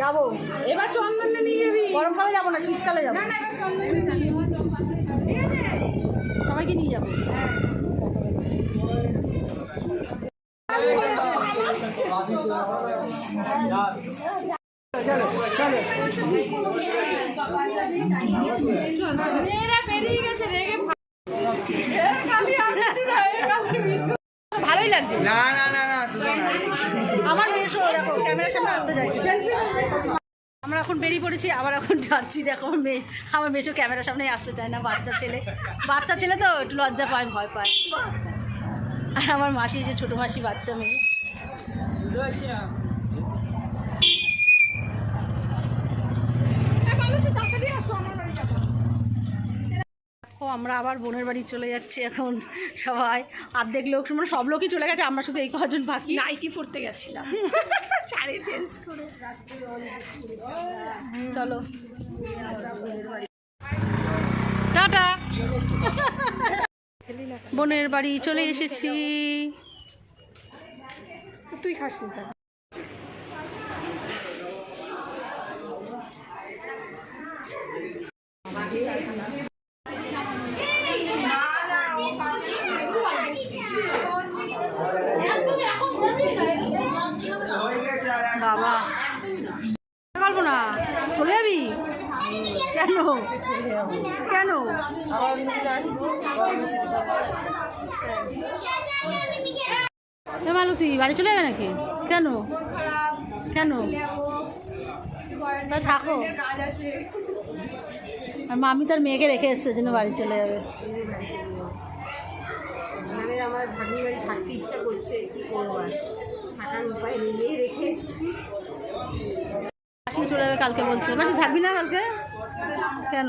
যাব। এবার চন্দন নিয়ে যাবি? গরমকালে যাব না শীতকালে যাব। সবাইকে নিয়ে যাব। মেয়েরা বেরিয়ে গেছে রেগে ভালোই লাগছে। না না না না। আমার মেশো দেখো ক্যামেরার সামনে আসতে চাইছে আমরা এখন বেরিয়ে পড়েছি আবার এখন যাচ্ছি দেখো আমার মেয়ে আমার মেশো ক্যামেরার সামনে আসতে চায় না বাচ্চা ছেলে। বাচ্চা ছেলে তো একটু লজ্জা পায় ভয় পায়। আর আমার মাসি যে ছোটো মাসি বাচ্চা মেয়ে। দেখো আমরা আবার বোনের বাড়ি চলে যাচ্ছি এখন সবাই। অর্ধেক লোক মানে সব লোকই চলে গেছে আমরা শুধু এই কজন বাকি। নাইটি পড়তে গেছিলাম। শাড়ি চেঞ্জ করে। চলো। টাটা। বোনের বাড়ি চলে এসেছি। তুই খাসনি তা বাবা পারব না চলে যাবি? কেন? কেন? মালতী, বাড়ি চলে যাবে নাকি? কেন? কেন? তা থাকো। আর মামি তার মেয়েকে রেখে এসছে জন্য বাড়ি চলে যাবে। আমার ভাগ্নি বাড়ি থাকতে ইচ্ছা করছে, কি করব আর? থাকার উপায় নেই রেখে এসেছি। কালকে বলছে। মাসি, থাকবি না কালকে? কেন?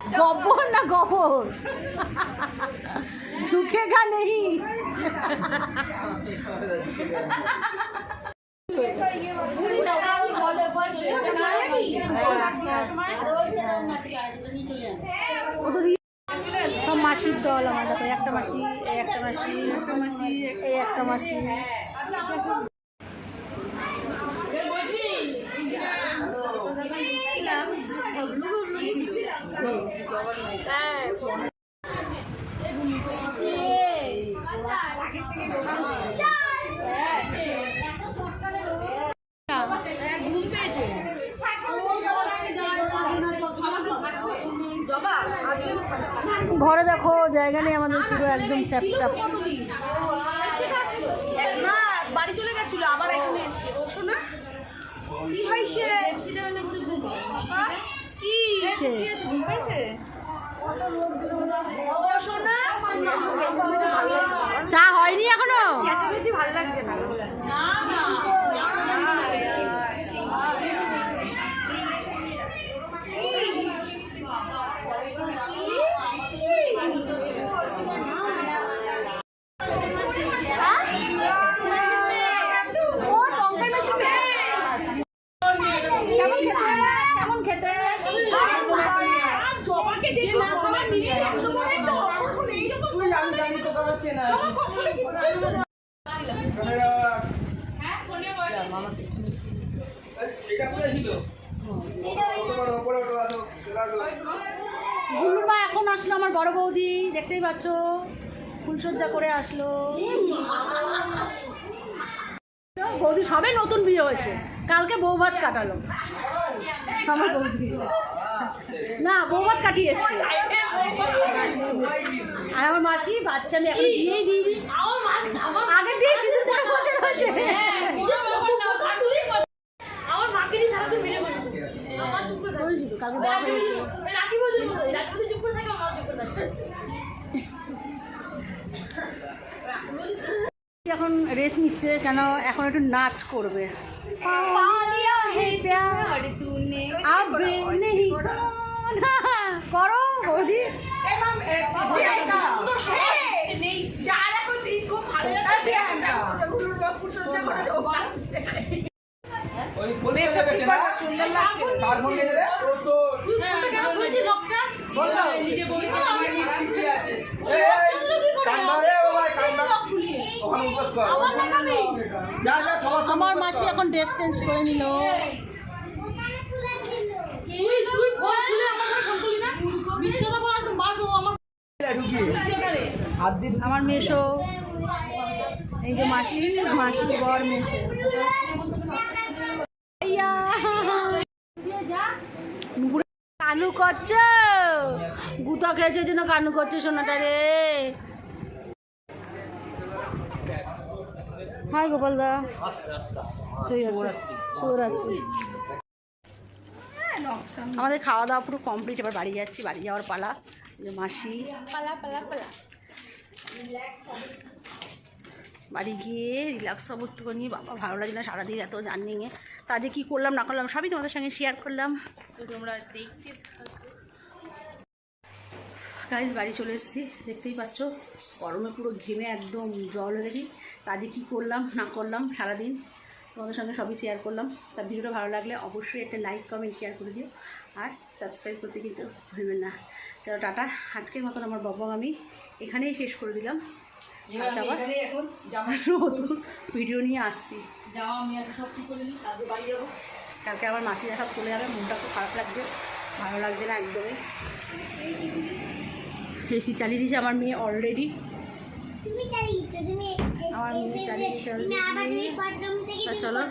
গব্বর না গবর? ঝুঁকেগা নেই। সব মাসির দল আমার দেখো একটা মাসি একটা মাসি একটা মাসি এই একটা মাসি। ঘরে দেখো জায়গা নেই আমাদের পুরো একদম ট্যাপ ট্যাপ না বাড়ি চলে গেছিল আবার এখানে এসছে। ও শোনা কি কে? ঘুম পেয়েছে? চা হয়নি এখনও? ভালো লাগছে না ও লঙ্কাই বেশি কেমন খেতে কেমন খেতে জবাকে দিয়ে না খাবার নিয়ে এত বড় একটা অপারেশন এই যত তুই আমি জানি তো খাবার চেনা এটা কোথায় ছিল? গুলুমা এখন আসলো, আমার বড় বৌদি, দেখতেই পাচ্ছ ফুলসজ্জা করে আসলো। বৌদি, সবে নতুন বিয়ে হয়েছে। কালকে বউ ভাত কাটালো। আমার বৌদি। না, বউ ভাত কাটিয়ে এসছে। আর আমার মাসি, বাচ্চা মেয়ে এখন বিয়েই দিইনি। আগে দিয়ে পরে বসে রয়েছে আমার মাকে নিয়ে সারাদিন ভিডিও করি করেছি তো, কালকে দেখা হয়েছে রাখি বলছি রাখি বলছি চুপ করে থাকে আমার চুপ করে থাকে এখন রেস নিচ্ছে কেন এখন একটু নাচ করবে সুন্দর ড্রেস চেঞ্জ করে নিল। আমার মেশো এই যে মাসি মাসি বর মেশো কানু করছ? গুতা খেয়েছে জন্য কানু করছে সোনাটা রে। হাই গোপাল দা শুভরাত্রি আমাদের খাওয়া দাওয়া পুরো কমপ্লিট এবার বাড়ি যাচ্ছি বাড়ি যাওয়ার পালা। মাসি। পালা পালা পালা। বাড়ি গিয়ে রিল্যাক্স হব একটুখানি। বাবা ভালো লাগে না সারাদিন এত জার্নিংয়ে তা যে কী করলাম না করলাম সবই তোমাদের সঙ্গে শেয়ার করলাম। তো তোমরা দেখতে গাইজ বাড়ি চলে এসেছি দেখতেই পাচ্ছ। গরমে পুরো ঘেমে একদম জল হয়ে গেছি। কাজে কী করলাম না করলাম সারাদিন তোমাদের সঙ্গে সবই শেয়ার করলাম। তার ভিডিওটা ভালো লাগলে অবশ্যই একটা লাইক কমেন্ট শেয়ার করে দিও। আর সাবস্ক্রাইব করতে কিন্তু ভুলবেন না। চলো টাটা আজকের মতন আমার বব্বং আমি এখানেই শেষ করে দিলাম। আবার নতুন ভিডিও নিয়ে আসছি। কালকে আবার মাসিরা সব চলে যাবে মনটা খুব খারাপ লাগছে। ভালো লাগছে না একদমই। এসি চালিয়ে দিয়েছে আমার মেয়ে অলরেডি আমার মেয়ে চালিয়ে দিয়েছে চলো।